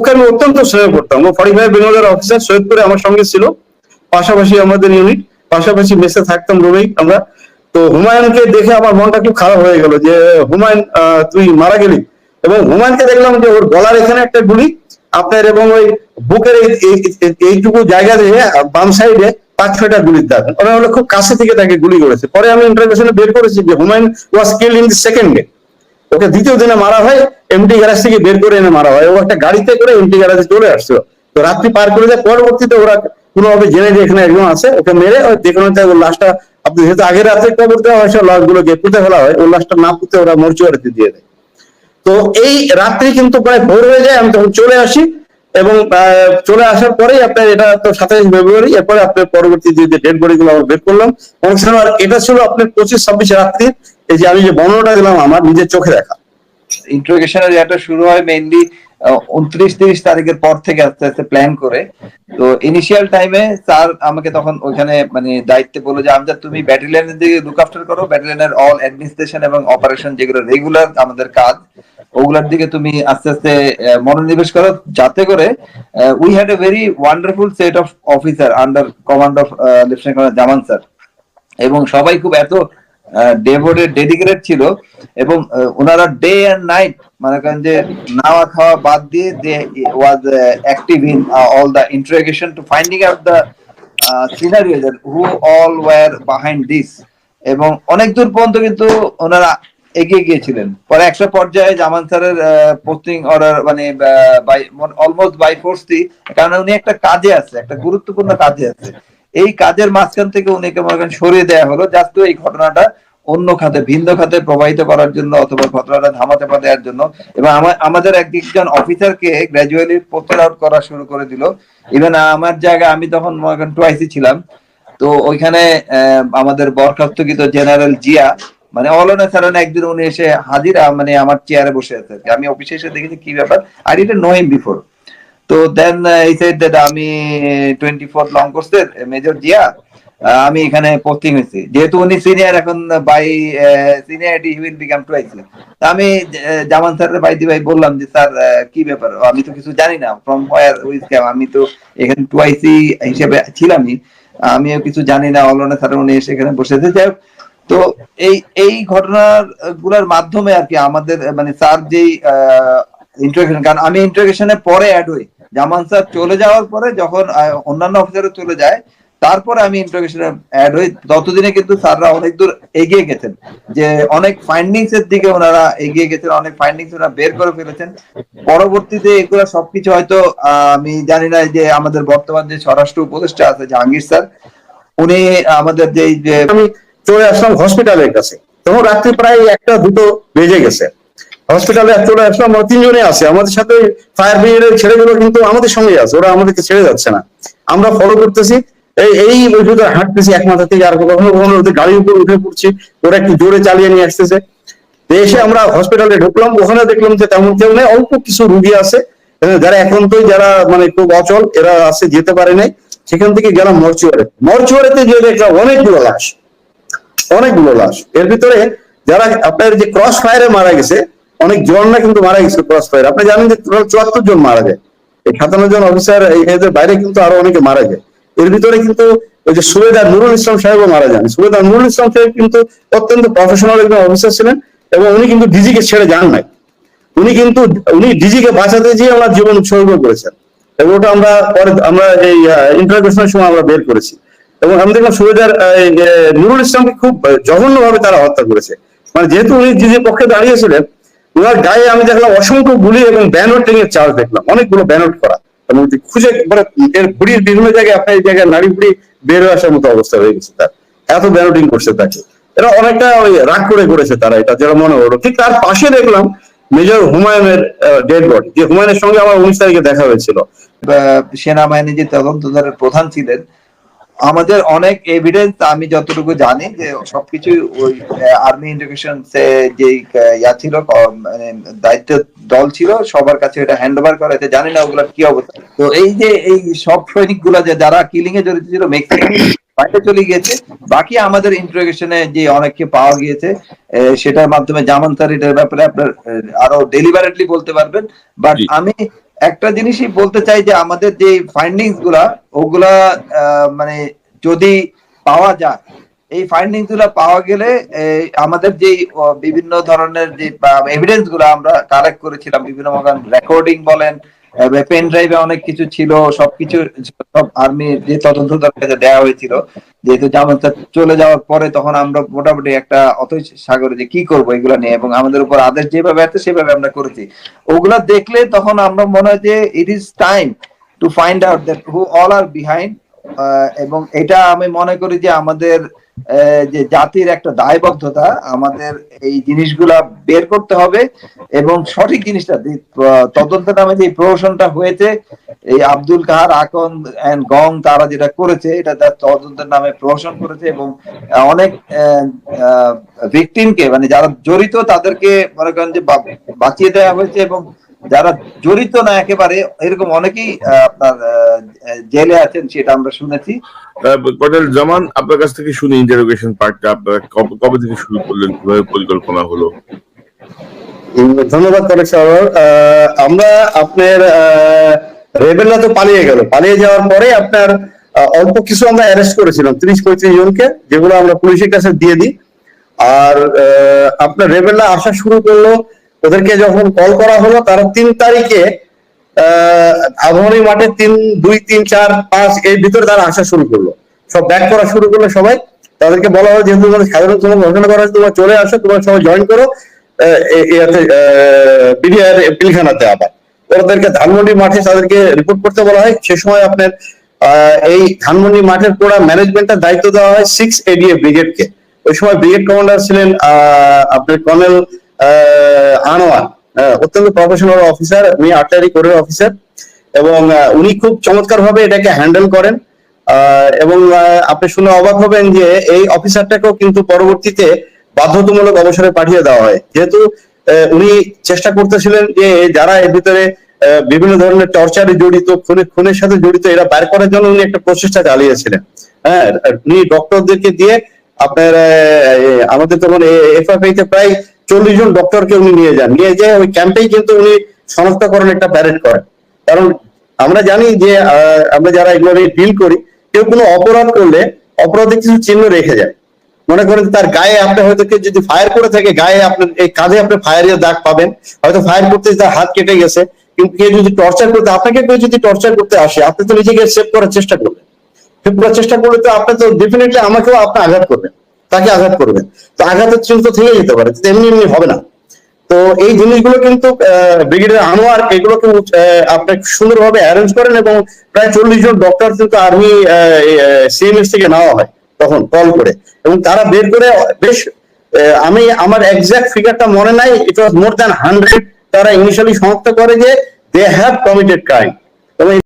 ওকে আমি অত্যন্ত স্নেহ করতাম। ও ফর্টি ফাইভ বেঙ্গলের অফিসার সৈয়দপুরে আমার সঙ্গে ছিল। পাশাপাশি আমাদের ইউনিট পাশাপাশি মেসে থাকতাম রুমেই আমরা। তো হুমায়ুনকে দেখে আমার মনটা খুব খারাপ হয়ে গেল যে, হুমায়ুন তুই মারা গেলি? এবং হুমায়ুনকে দেখলাম যে, ওর গলার এখানে একটা গুলি, আপনার এবং ওই বুকের এই- এই- এই- এইটুকু জায়গা দিয়ে বাম সাইডে পাঁচ, ছয়টা গুলির দাগ। ওরা হলো খুব কাছে থেকে তাকে গুলি করেছে। পরে আমি ইন্টারভিউশনে বের করেছি যে, Humayun was kill in the second day ওকে দ্বিতীয় দিনে মারা হয় এমটি গ্যারাজ থেকে বের করে এনে মারা হয়। ও একটা গাড়িতে করে এমটি গ্যারাজে চলে আসছিল। তো রাত্রি পার করে যায়, পরবর্তীতে ওরা কোনোভাবে জেনে যে এখানে একজন আছে, ওকে মেরে ওই যে কোনো জায়গায় ওর লাশটা, আপনি যেহেতু আগের রাত্রে কবর দেওয়া হয় সব লাশগুলোকে পুঁতে ফেলা হয় ওর লাশটা না পুঁতে ওরা মরচুয়ারিতে দিয়ে দেয়। তো এই রাত্রি কিন্তু প্রায় ভোর হয়ে যায়, আমি তখন চলে আসি এবং চলে আসার পরেই আপনার এটা তো সাতাইশ ফেব্রুয়ারি, এরপরে আপনার পরবর্তী যে ডেড বডি গুলো আমরা বের করলাম, অনেক সময় এটা ছিল আপনার পঁচিশ ছাব্বিশ রাত্রি এই যে আমি যে বর্ণনাটা দিলাম আমার নিজের চোখে দেখা। ইন্ট্রোগেশনের এটা শুরু হয় মেইনলি উনত্রিশ তিরিশ তারিখের পর থেকে আস্তে আস্তে প্ল্যান করে। তো ইনিশিয়াল টাইমে স্যার আমাকে তখন ওইখানে মানে দায়িত্বে বলে যে, আমজাদ, তুমি ব্যাটালিয়নের দিকে লুক আফটার করো। ব্যাটালিয়নের অল অ্যাডমিনিস্ট্রেশন এবং অপারেশন যেগুলো রেগুলার আমাদের কাজ, ওগুলোর দিকে তুমি আস্তে আস্তে মনোনিবেশ করো। যাতে করে we had a very wonderful set of officer under command of lieutenant colonel Zaman sir এবং সবাই খুব এত ডেভোটেড ডেডিকেটেড ছিল এবং ওনারা ডে এন্ড নাইট মনে করেন যে নাওয়া খাওয়া বাদ দিয়ে they was active in all the interrogation to finding out the scenario who all were behind this এবং অনেক দূর পর্যন্ত কিন্তু ওনারা এগিয়ে গিয়েছিলেন। পরে একটা পর্যায়ে জামান স্যারের পোস্টিং অর্ডার মানে অলমোস্ট বাই ফোর্সটি কারণ উনি একটা কাজে আছে, একটা গুরুত্বপূর্ণ কাজে আছে। এই কাজের মাঝখান থেকে উনিকে মনে করেন সরিয়ে দেওয়া হলো। জাস্ট এই ঘটনাটা অন্য খাতে, ভিন্ন খাতে প্রবাহিত করার জন্য অথবা ঘটনাটা ধামাতে পা দেওয়ার জন্য। এবং আমা- আমাদের এক একজন অফিসারকে গ্রাজুয়ালি পোস্টেড আউট করা শুরু করে দিল। ইভেন আমার জায়গায় আমি তখন মনে করেন টুয়াইসি ছিলাম। তো ওইখানে আমাদের বরখাস্তকৃত জেনারেল জিয়া মানে অলনে সারনে একদিন উনি এসে হাজিরা মানে আমার চেয়ারে বসে আছে আমি অফিসে এসে দেখেছি কি ব্যাপার। আর ডিডন্ট নো হিম বিফোর তো দেন এই সেড দ্যাট আমি টোয়েন্টি ফোর লং কোর্সের মেজর জিয়া আমি এখানে পোস্টিং হয়েছি। যেহেতু উনি সিনিয়র এখন by seniority he will become twice আমি আহ, জামান স্যারের বাইদি ভাই বললাম যে স্যার কি ব্যাপার? আমি তো কিছু জানি না। ফ্রম হোয়ার উইজ ক্যাম আমি তো এখানে টুয়াইসি হিসেবে ছিলামই। আমিও কিছু জানি না। অলনে স্যার উনি এসে এখানে বসেছে। যাই তো এই এই ঘটনারগুলার মাধ্যমে আর কি আমাদের মানে স্যার যেই ইন্টারোগেশন কারণ আমি ইন্টারোগেশনের পরে অ্যাড হই। জামান স্যার চলে যাওয়ার পরে যখন অন্যান্য অফিসারও চলে যায়, তারপরে আমি ইন্টারোগেশনে অ্যাড হই। ততদিনে কিন্তু স্যাররা অনেক দূর এগিয়ে গেছেন। যে অনেক ফাইন্ডিংস এর দিকে ওনারা এগিয়ে গেছেন, অনেক ফাইন্ডিংস ওনারা বের করে ফেলেছেন। পরবর্তীতে এগুলো সবকিছু হয়তো আমি জানি না যে আমাদের বর্তমান যে স্বরাষ্ট্র উপদেষ্টা আছে, জাহাঙ্গীর স্যার, উনি আমাদের যে আমি চলে আসলাম হসপিটালের কাছে। তখন রাত্রি প্রায় একটা দুটো বেজে গেছে। হসপিটালে চলে আসলাম আমরা তিনজনে আছে। আমাদের সাথে ফায়ার ব্রিগেডের ছেলেগুলো কিন্তু আমাদের সঙ্গে আছে। ওরা আমাদেরকে ছেড়ে যাচ্ছে না। আমরা ফলো করতেছি। এই এই হাঁটতেছি এক মাথা থেকে আর কখনো কখনো ওদের গাড়ির উপর উঠে পড়ছি। ওরা একটু জোরে চালিয়ে নিয়ে আসতেছে। এসে আমরা হসপিটালে ঢুকলাম। ওখানে দেখলাম যে তেমন কেউ নেই। অল্প কিছু রুগী আছে। যারা এখন তো যারা মানে খুব অচল, এরা আছে যেতে পারে নাই। সেখান থেকে গেলাম মর্চুয়ারে। মর্চুয়ারিতে গিয়ে দেখলাম অনেকগুলো লাশ। অনেকগুলো লাশ। এর ভিতরে যারা আপনার যে ক্রস ফায়ারে মারা গেছে অনেক জওয়ানরা কিন্তু মারা গেছে ক্রস ফায়ার আপনি জানেন যে টোটাল চুয়াত্তর জন মারা যায়। এই সাতান্ন জন অফিসার এদের বাইরে কিন্তু আরও অনেকে মারা যায়। এর ভিতরে কিন্তু ওই যে সুবেদার নুরুল ইসলাম সাহেবও মারা যান। সুবেদার নুরুল ইসলাম সাহেব কিন্তু অত্যন্ত প্রফেশনাল একজন অফিসার ছিলেন এবং উনি কিন্তু ডিজিকে ছেড়ে যান নাই। উনি কিন্তু, উনি ডিজিকে বাঁচাতে যেয়ে ওনার জীবন উৎসর্গ করেছেন। এবং ওটা আমরা পরে, আমরা এই ইন্টারভিউশনের সময় আমরা বের করেছি। এবং আমি দেখলাম সুবেদার নুরুল ইসলামকে খুব জঘন্য ভাবে তারা হত্যা করেছে। মানে যেহেতু উনি ডিজির পক্ষে দাঁড়িয়েছিলেন ওনার গায়ে আমি দেখলাম অসংখ্য গুলি এবং ব্যানর এর চার্জ দেখলাম। অনেকগুলো ব্যানর করা। এবং খুঁজে মানে এর ভুড়ির বিভিন্ন জায়গায় আপনার এই জায়গায় নারী ভুড়ি বের আসার মতো অবস্থা হয়ে গেছে তার। এত ব্যানোটিং করছে তাকে। এরা অনেকটা ওই রাগ করে করেছে তারা এটা, যেটা মনে হলো। ঠিক তার পাশে দেখলাম মেজর হুমায়ুনের ডেড বডি যে হুমায়ুনের সঙ্গে আমার উনিশ তারিখে দেখা হয়েছিল। সেনাবাহিনী যে তদন্তদারের প্রধান ছিলেন আমাদের অনেক এভিডেন্স আমি যতটুকু জানি যে সবকিছু ওই আর্মি ইন্টিগ্রেশন যে ইয়া ছিল মানে দায়িত্ব দল ছিল সবার কাছে এটা হ্যান্ড ওভার করা জানি না ওগুলোর কি অবস্থা। তো এই যে এই সব সৈনিকগুলা যে যারা কিলিং এ জড়িত ছিল ম্যাক্সিমাম বাইরে চলে গিয়েছে। বাকি আমাদের ইন্টারোগেশনে যে অনেককে পাওয়া গিয়েছে সেটার মাধ্যমে জামান স্যার এটার ব্যাপারে আপনার আরও ডেলিভারেটলি বলতে পারবেন। বাট আমি একটা জিনিসই বলতে চাই যে আমাদের যে ফাইন্ডিংসগুলা, ওগুলা মানে যদি পাওয়া যায়, এই ফাইন্ডিংসগুলা পাওয়া গেলে আমাদের যে বিভিন্ন ধরনের যে এভিডেন্সগুলো আমরা কালেক্ট করেছিলাম, বিভিন্ন রেকর্ডিং বলেন পেন ড্রাইভে অনেক কিছু ছিল, সবকিছু সব আর্মির যে তদন্ত কাছে দেওয়া হয়েছিল, যেহেতু জামাতটা চলে যাওয়ার পরে তখন আমরা মোটামুটি একটা অথৈ সাগরে যে কি করব এগুলা নিয়ে এবং আমাদের উপর আদেশ যেভাবে আছে, সেভাবে আমরা করেছি। ওগুলা দেখলে তখন আমরা মনে হয় যে it is time to find out that who all are behind এবং এটা আমি মনে করি যে আমাদের যে জাতির একটা দায়বদ্ধতা, আমাদের এই জিনিসগুলা বের করতে হবে এবং সঠিক জিনিসটা তদন্তের নামে যে প্রহসনটা হয়েছে, এই আব্দুল কাহার আকন এন্ড গং তারা যেটা করেছে, এটা তার তদন্তের নামে প্রহসন করেছে এবং অনেক ভিকটিমকে মানে যারা জড়িত তাদেরকে মনে করেন যে বাঁচিয়ে দেওয়া হয়েছে এবং যারা জড়িত না একেবারে এরকম অনেকেই আপনার জেলে আছেন সেটা আমরা শুনেছি। কর্নেল জামান আপনার কাছ থেকে শুনি ইন্টারোগেশন পার্টটা আপনারা কবে- থেকে শুরু করলেন? কীভাবে পরিকল্পনা হলো? ধন্যবাদ কলেজ সাহেব আহ, আমরা আপনার রেবেলরা তো পালিয়ে গেল। পালিয়ে যাওয়ার পরে আপনার আহ, অল্প কিছু আমরা অ্যারেস্ট করেছিলাম তিরিশ পঁয়ত্রিশ জনকে যেগুলো আমরা পুলিশের কাছে দিয়ে দিই। আর আহ, আপনার রেবেলরা আসা শুরু করল ওদেরকে যখন কল করা হলো তারা তিন তারিখে আহ আবহাওয়ারি মাঠে তিন দুই তিন চার পাঁচ এর ভিতরে তারা আসা শুরু করল। সব ব্যাক করা শুরু করল সবাই। তাদেরকে বলা হলো যেহেতু তোমাদের সাধারণ তোমার ঘোষণা করা হয়েছে তোমরা চলে আসো তোমরা সবাই জয়েন করো পিলখানাতে আবার। ওদেরকে ধানমন্ডি মাঠে তাদেরকে রিপোর্ট করতে বলা হয়। সে সময় আপনার এই ধানমন্ডি মাঠের পুরো ম্যানেজমেন্টের দায়িত্ব দেওয়া হয় সিক্স এডিএ ব্রিগেডকে ওই সময় ব্রিগেড কমান্ডার ছিলেন আহ, আপনার কর্নেল আনোয়ার অত্যন্ত প্রফেশনাল অফিসার উনি আর্টারি কোরের অফিসার এবং উনি খুব চমৎকার ভাবে এটাকে হ্যান্ডেল করেন। এবং আপনি শুনে অবাক হবেন যে এই অফিসারটাকেও কিন্তু পরবর্তীতে বাধ্যতামূলক অবসরে পাঠিয়ে দেওয়া হয়। যেহেতু উনি চেষ্টা করতেছিলেন যে যারা এর ভিতরে বিভিন্ন ধরনের টর্চারে জড়িত, খুনের খুনের সাথে জড়িত, এরা বের করার জন্য উনি একটা প্রচেষ্টা চালিয়েছিলেন। হ্যাঁ উনি ডক্টরদেরকে দিয়ে আপনার আমাদের তখন এফআইআই তে প্রায় চল্লিশ জন ডক্টরকে উনি নিয়ে যান। নিয়ে যেয়ে ওই ক্যাম্পেই কিন্তু উনি শনাক্তকরণ একটা প্যারেড করেন। কারণ আমরা জানি যে আমরা যারা এগুলো ডিল করি, কেউ কোনো অপরাধ করলে অপরাধে কিছু চিহ্ন রেখে যায়। মনে করেন তার গায়ে আপনি হয়তো কেউ যদি ফায়ার করে থাকে, গায়ে আপনার এই কাঁধে আপনি ফায়ারের দাগ পাবেন। হয়তো ফায়ার করতে তার হাত কেটে গেছে। কিন্তু কেউ যদি টর্চার করতে, আপনাকে কেউ যদি টর্চার করতে আসে, আপনি তো নিজেকে সেভ করার চেষ্টা করবেন। করার চেষ্টা করলে তো আপনি তো ডেফিনেটলি আমাকেও আপনি আঘাত করবেন, তাকে আঘাত করবেন। তো আঘাতের চিহ্ন তো থেকে যেতে পারে এমনি এমনি হবে না। তো এই জিনিসগুলো কিন্তু ব্রিগেডিয়ার আনোয়ার এগুলোকে আপনি সুন্দরভাবে অ্যারেঞ্জ করেন এবং প্রায় চল্লিশ জন ডক্টর কিন্তু আর্মি সিএমএস থেকে নেওয়া হয় তখন কল করে। এবং তারা বের করে, বেশ আমি, আমার এক্সাক্ট ফিগারটা মনে নাই it was more than hundred তারা ইনিশিয়ালি শনাক্ত করে যে দে হ্যাভ কমিটেড ক্রাইম